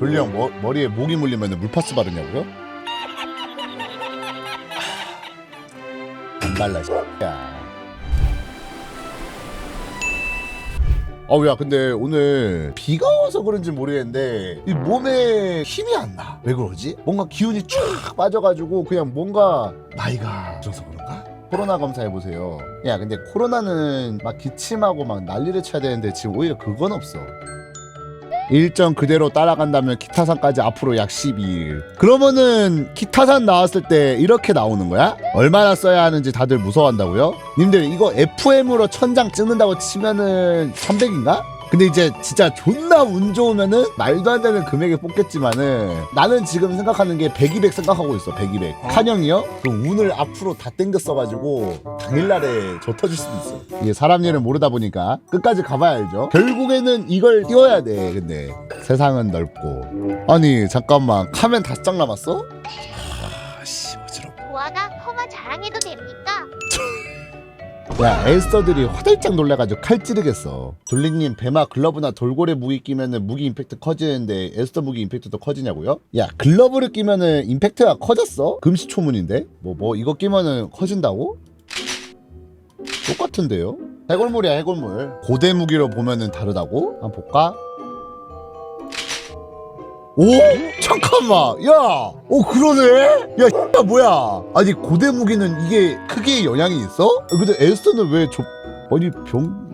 돌리 형 머, 머리에 모기 물리면 물파스 바르냐고요? 안 발라 야. 어우 야 근데 오늘 비가 와서 그런지 모르겠는데 이 몸에 힘이 안 나. 왜 그러지? 뭔가 기운이 쫙 빠져가지고 그냥 뭔가 나이가 들어서 그런가? 코로나 검사해 보세요. 야 근데 코로나는 막 기침하고 막 난리를 쳐야 되는데 지금 오히려 그건 없어. 일정 그대로 따라간다면 기타산까지 앞으로 약 12일. 그러면은 기타산 나왔을 때 이렇게 나오는 거야? 얼마나 써야 하는지 다들 무서워한다고요? 님들 이거 FM으로 천장 찍는다고 치면은 300인가? 근데 이제 진짜 존나 운 좋으면은 말도 안 되는 금액에 뽑겠지만은 나는 지금 생각하는 게 100, 200 생각하고 있어 100, 200 칸형이요? 그 운을 앞으로 다 땡겨 써가지고 당일날에 저 터질 수도 있어. 이게 사람 일을 모르다 보니까 끝까지 가봐야 알죠. 결국에는 이걸 띄워야 돼 근데. 세상은 넓고. 아니 잠깐만. 카멘 다섯 장 남았어? 야 에스터들이 화들짝 놀래가지고 칼 찌르겠어 돌리님 배마 글러브나 돌고래 무기 끼면은 무기 임팩트 커지는데 에스터 무기 임팩트도 커지냐고요? 야 글러브를 끼면은 임팩트가 커졌어? 금시초문인데? 뭐뭐 이거 끼면은 커진다고? 똑같은데요? 해골물이야 해골물 고대 무기로 보면은 다르다고? 한번 볼까? 오? 잠깐만 야! 오 그러네? 야 야, 뭐야 아니 고대 무기는 이게 크기에 영향이 있어? 근데 에스터는 왜 저... 아니 병...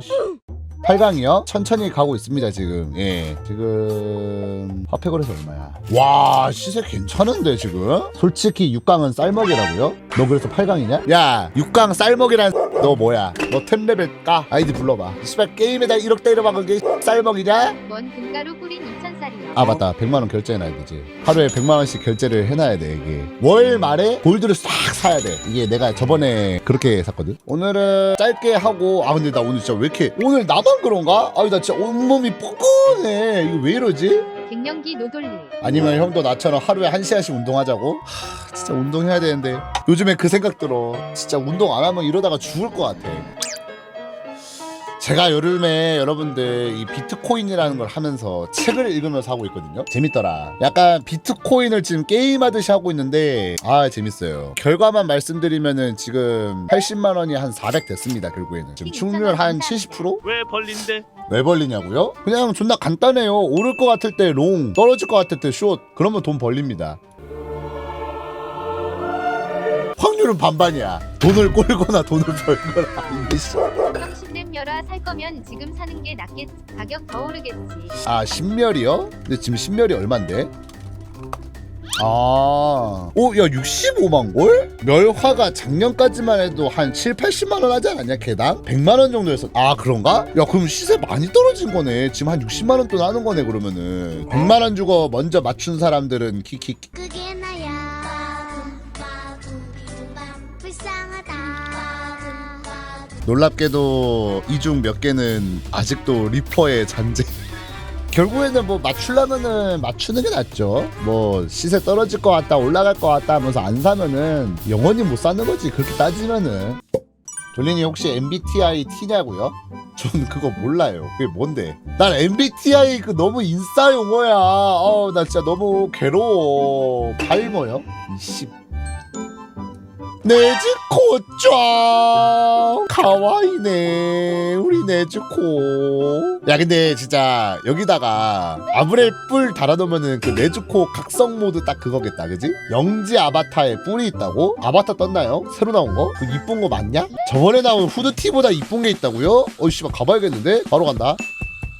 8강이요? 천천히 가고 있습니다 지금 예 지금 화폐거래소 얼마야 와 시세 괜찮은데 지금 솔직히 6강은 쌀먹이라고요? 너 그래서 8강이냐? 야 6강 쌀먹이란 너 뭐야? 너 템레벨 까? 아이디 불러봐. 씨발 게임에다 1억 때려 박은 게 쌀먹이냐? 먼 금가루 뿌린 2,000살이요. 아 맞다. 100만 원 결제해놔야 되지. 하루에 100만 원씩 결제를 해놔야 돼 이게. 월 말에 골드를 싹 사야 돼. 이게 내가 저번에 그렇게 샀거든? 오늘은 짧게 하고 아 근데 나 오늘 진짜 왜 이렇게 오늘 나만 그런가? 아니 나 진짜 온몸이 뻐근해. 이거 왜 이러지? 갱년기 노돌리. 아니면 형도 나처럼 하루에 한 시간씩 운동하자고? 하, 진짜 운동해야 되는데 요즘에 그 생각 들어 진짜 운동 안 하면 이러다가 죽을 것 같아 제가 여름에 여러분들 이 비트코인이라는 걸 하면서 책을 읽으면서 하고 있거든요 재밌더라 약간 비트코인을 지금 게임하듯이 하고 있는데 아 재밌어요 결과만 말씀드리면은 지금 80만 원이 한 400 됐습니다 결국에는 지금 충률 한 70%? 왜 벌린데? 왜 벌리냐고요? 그냥 존나 간단해요. 오를 것 같을 때 롱, 떨어질 것 같을 때 숏. 그러면 돈 벌립니다. 확률은 반반이야. 돈을 꼴거나 돈을 벌거나. 이게 씨. 그럼 신냄 열화 살 거면 지금 사는 게 낫겠지. 가격 더 오르겠지. 아, 신멸이요? 근데 지금 신멸이 얼만데? 아, 오, 야, 65만 골? 멸화가 작년까지만 해도 한 7, 80만 원 하지 않았냐, 개당? 100만 원 정도였어. 아, 그런가? 야, 그럼 시세 많이 떨어진 거네. 지금 한 60만 원돈 하는 거네, 그러면은. 100만 원 주고 먼저 맞춘 사람들은 키키. 그게 나야 불쌍하다 놀랍게도 이 중 몇 개는 아직도 리퍼의 잔재. 결국에는 뭐 맞추려면은 맞추는 게 낫죠. 뭐 시세 떨어질 것 같다, 올라갈 것 같다 하면서 안 사면은 영원히 못 사는 거지. 그렇게 따지면은. 졸린이 혹시 MBTI T냐고요? 저는 그거 몰라요. 그게 뭔데? 난 MBTI 그 너무 인싸 용어야. 어우 나 진짜 너무 괴로워. 발뭐요? 이씨. 네즈 코 짱 가와이네 우리 네즈 코 야 근데 진짜 여기다가 아브렐 뿔 달아놓으면은 그 네즈 코 각성 모드 딱 그거겠다 그지? 영지 아바타에 뿔이 있다고? 아바타 떴나요? 새로 나온 거? 그 이쁜 거 맞냐? 저번에 나온 후드티보다 이쁜 게 있다고요? 어이 씨발 가봐야겠는데? 바로 간다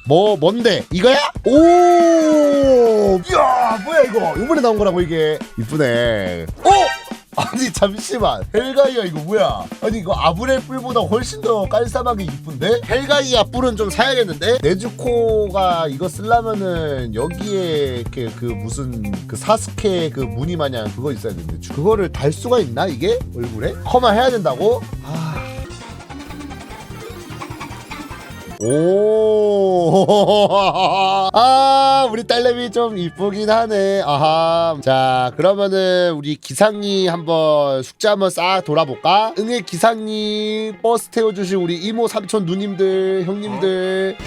뭐 뭔데 이거야? 오, 야 뭐야 이거 이번에 나온 거라고 이게 이쁘네. 어? 아니 잠시만 헬가이아 이거 뭐야? 아니 이거 아브렐 뿔보다 훨씬 더 깔쌈하게 이쁜데? 헬가이아 뿔은 좀 사야겠는데? 네즈코가 이거 쓰려면은 여기에 이렇게 그 무슨 그 사스케 그 무늬 마냥 그거 있어야 되는데 그거를 달 수가 있나 이게 얼굴에? 커마 해야 된다고? 아. 오, 아, 우리 딸내미 좀 이쁘긴 하네. 아하. 자, 그러면은 우리 기상이 한번 숙제 한번 싹 돌아볼까? 응애 기상이 버스 태워주신 우리 이모 삼촌 누님들, 형님들.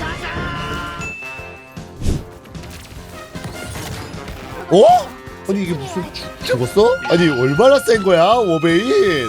어? 아니 이게 무슨 죽- 죽었어? 아니 얼마나 센 거야 워베인?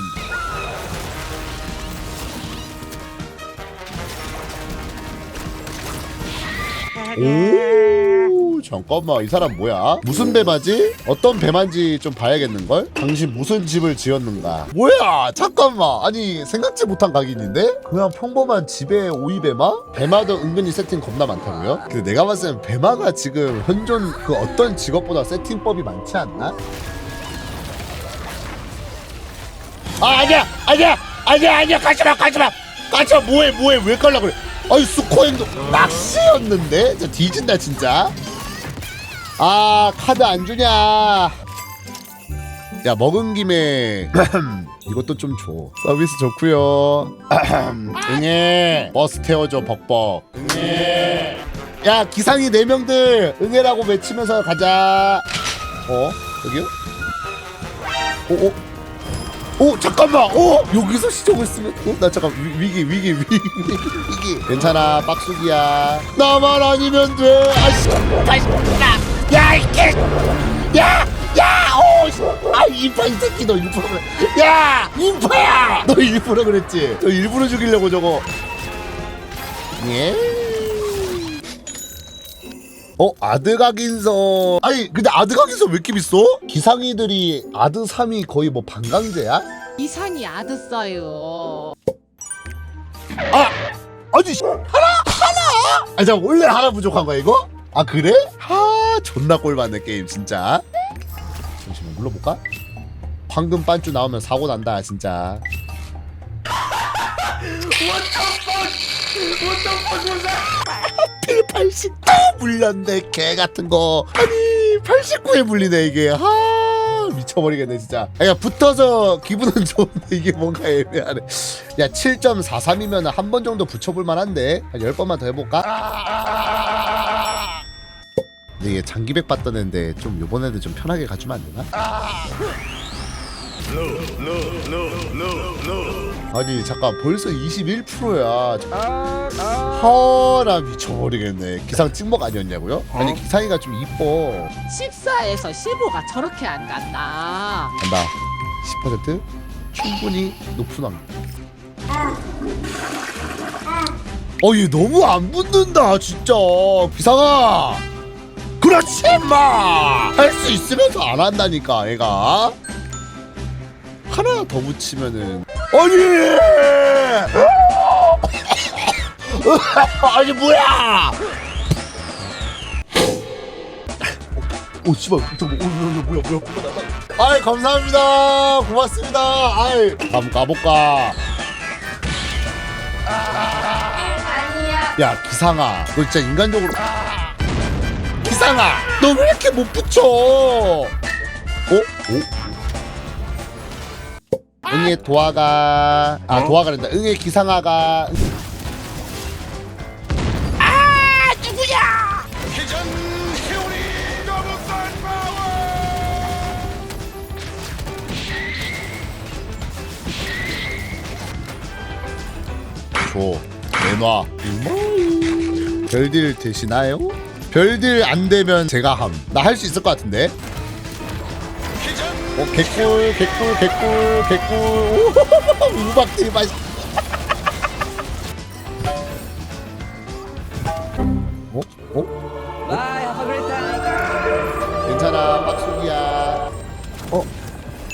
오 잠깐만 이 사람 뭐야? 무슨 배마지? 어떤 배만지 좀 봐야겠는걸? 당신 무슨 집을 지었는가? 뭐야 잠깐만 아니 생각지 못한 각인인데? 그냥 평범한 집에 오이 배마? 배마도 은근히 세팅 겁나 많다고요? 근데 내가 봤을 땐 배마가 지금 현존 그 어떤 직업보다 세팅법이 많지 않나? 아 아니야 아니야 아니야 아니야 가지마 가지마 가지마 뭐해 뭐해 왜 깔라 그래 아이 수코행도 낚시였는데? 저 뒤진다 진짜. 아 카드 안 주냐? 야 먹은 김에 이것도 좀 줘. 서비스 좋구요. 응애. 버스 태워줘 벅벅. 응애. 야 기상이 네 명들 응애라고 외치면서 가자. 어? 여기요? 어 어? 오 잠깐만. 오 여기서 시정을 쓰면 어? 나 잠깐 위, 위기 위기 위기. 위기. 괜찮아 빡수기야. 나만 아니면 돼. 아씨 아씨. 야 이게 야야오아 인파 이 새끼 너 일부러 야 인파야. 너 일부러 그랬지? 너 일부러 죽이려고 저거. 예 어 아드각인서 아니 근데 아드각인서 왜 이렇게 비싸? 기상이들이 아드 3이 거의 뭐 반강제야? 이상이 아드써요. 아 아니 씨, 하나 하나 아니 잠 원래 하나 부족한 거야 이거? 아 그래? 하 존나 꼴받네 게임 진짜 잠시만 눌러볼까? 황금 반주 나오면 사고 난다 진짜 하필 89 물렸네 개 같은 거. 아니 89에 물리네 이게. 하 미쳐버리겠네 진짜. 야 붙어서 기분은 좋은데 이게 뭔가 애매하네. 야 7.43이면 한 번 정도 붙여볼 만한데. 한 10번만 더 해볼까? 근데 얘 장기백 받던 애인데 좀 요번에는 좀 편하게 가주면 안 되나? 아니 잠깐 벌써 21%야. 허라 미쳐버리겠네. 기상 찍먹 아니었냐고요? 아니 기상이가 좀 이뻐. 14에서 15가 저렇게 안 간다. 간다. 10% 충분히 높은 확률 어얘 너무 안 붙는다 진짜. 기상아! 그렇지 임마! 할 수 있으면서 안 한다니까 얘가. 하나 더 붙이면은 아니! 아니 뭐야? 오 씨발 잠깐 오 뭐야 뭐야 뭐야 뭐야. 아이 감사합니다. 고맙습니다. 아이 한번 가볼까? 야. 기상아. 너 진짜 인간적으로. 기상아 너 왜 이렇게 못 붙여? 어? 오? 응애 도화가 아 도화가란다 응애 기상아가 아 누구야 줘 내놔 별딜 되시나요? 별딜 안 되면 제가 함. 나 할 수 있을 것 같은데. 어 개꿀 개꿀 개꿀 개꿀 우박지 맛. 어? 어? 괜찮아 박숙이야. 어?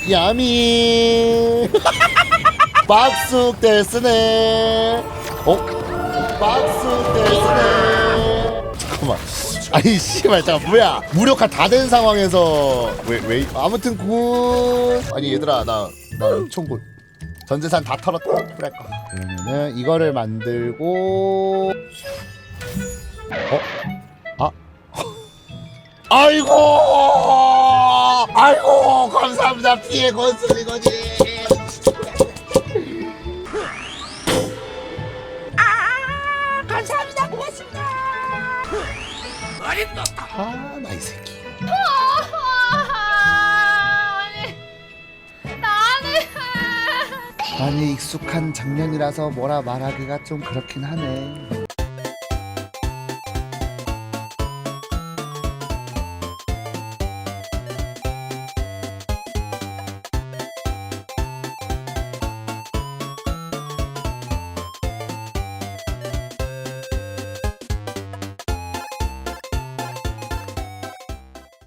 야미. 박숙 데스네. 어? 박숙 데스네. 잠깐만. 아니 씨발 잠깐 뭐야? 무력화 다 된 상황에서. 왜 왜 아무튼 굿. 아니 얘들아 나나 6천골 전재산 다 털었다. 그래. 그러면은 이거를 만들고. 어? 아. 아이고! 아이고 감사합니다. 피해 건슬 이거지 아 나 이 새끼. 아니 익숙한 장면이라서 뭐라 말하기가 좀 그렇긴 하네